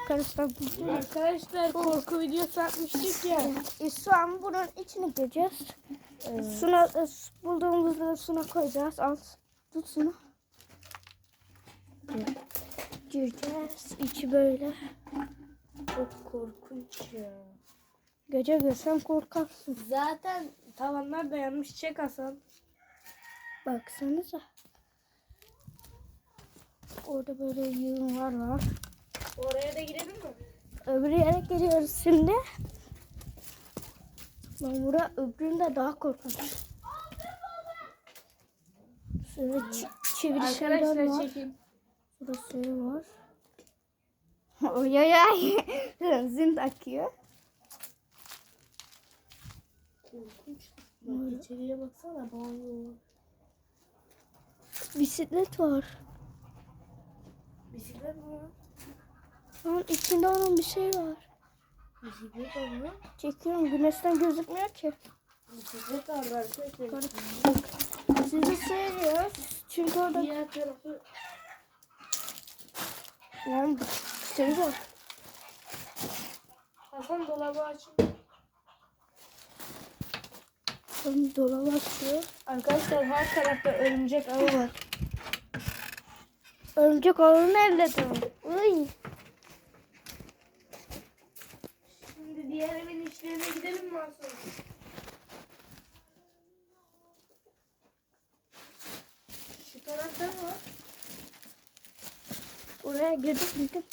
arkadaşlar. Arkadaşlar korku videosu atmıştık ya. E, şu an bunun içine gireceğiz. Suna e, bulduğumuzda suna koyacağız. Al. Tut sunu. Gireceğiz. İçi böyle. Çok korkunç ya. Gece görsen korkarsın. Zaten tavanlar dayanmış çek Hasan. Baksanıza. Orada böyle yığınlar var. Oraya da girelim mi? Öbür yere geliyoruz şimdi. Ben bura öbüründe daha korkunç. Şöyle çi- çeviri şeyler Arkadaşlar var. çekin. Burada şey var. Oy oy oy. Benzin akıyor. Korkunç. Bak içeriye baksana banyo. Bisiklet var. Bisiklet mi? Lan içinde onun bir şey var. Bisiklet var mı? Çekiyorum güneşten gözükmüyor ki. Bisiklet var arkadaşlar. Sizi seviyoruz. Çünkü orada Diğer tarafı lan şey var. Hasan dolabı açın. Lan dolabı açıyor. Arkadaşlar her tarafta örümcek ağı var. Örümcek ağını evledim. Uy. Şimdi diğer evin içlerine Şu tarafta var? Oraya girdik girdik.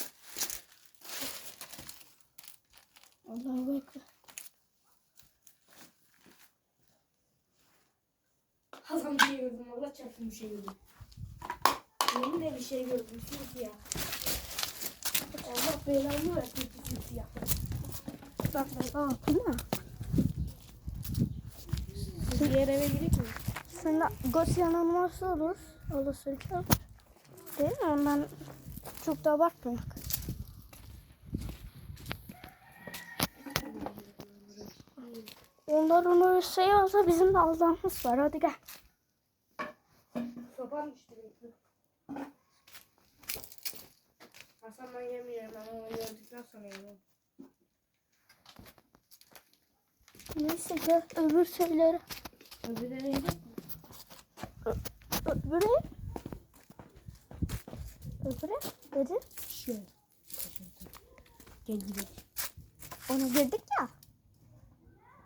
Allahu Ekber. Hasan bir şey gördüm. Allah çarpsın bir şey gördüm. Yeminle bir şey gördüm. Simsiyah. Allah belanı versin simsiyah. Bak bak altına. Diğer eve gidelim mi? Sana Gosyan'ın varsa olur. Olursa çok. Değil mi? Ondan çok da abartmayak. Onlar onu şey olsa bizim de Allah'ımız var. Hadi gel. Sopan düştü. Hasan ben yemiyorum ama onu gördükten sonra yemiyorum. Neyse gel öbür şeylere. Öbürleri yedik mi? Öbüre. Öbüre. Dedi. Şöyle. Gel gidelim. Ona girdik ya.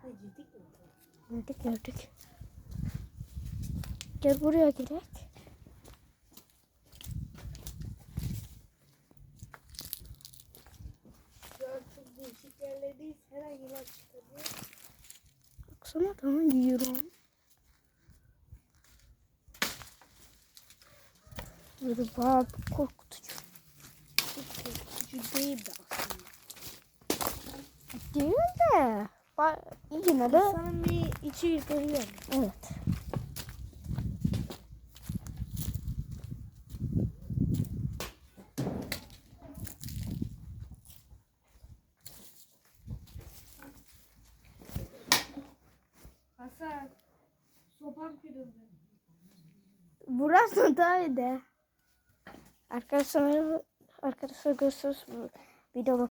Ha girdik mi? Gördük gördük. Gel buraya girek. Değişik yerlerdeyiz. Her an yılan çıkabilir. Baksana tamam yiyorum. Böyle bayağı bir korkutucu. Çok korkutucu değil de aslında. Değil de. ba- Yine de. İnsanın bir içi ürperiyor. Evet. Hasan. Sopan kırıldı. Burası da öyle. Arkadaşlar. Arkadaşlar görüşürüz. Video